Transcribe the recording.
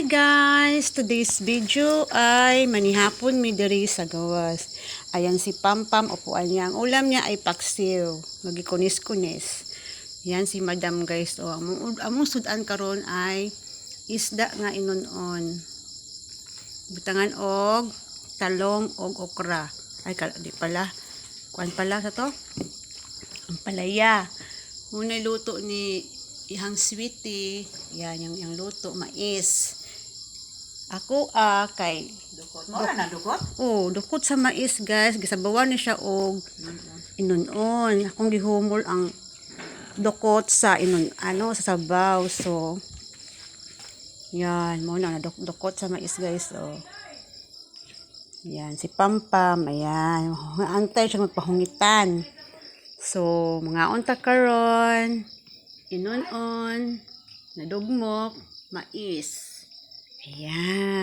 Hi guys! Today's video ay manihapon mi diri sa gawas. Ayan si Pampam, upuan niya. Ang ulam niya ay paksiw. Magikunis-kunis. Yan si Madam guys. O, among, among sudan karon ay isda nga inunon. Butangan og talong og okra. Ay, di pala. Kuan pala sa to? Ang palaya. Muna luto ni ihang sweetie. Yan, yung, yung luto, mais. Ako ah kay Dukot mo na dukot? oh, dukot sa mais guys, gisabawan ni siya og inunon. Akong gihumol ang dukot sa inon ano sa sabaw. So yan, mo na duk dukot sa mais guys. Oh. Yan, si Pampam, ayan. Antay siya magpahungitan. So, mga unta karon, inunon, nadugmok, mais. 哎呀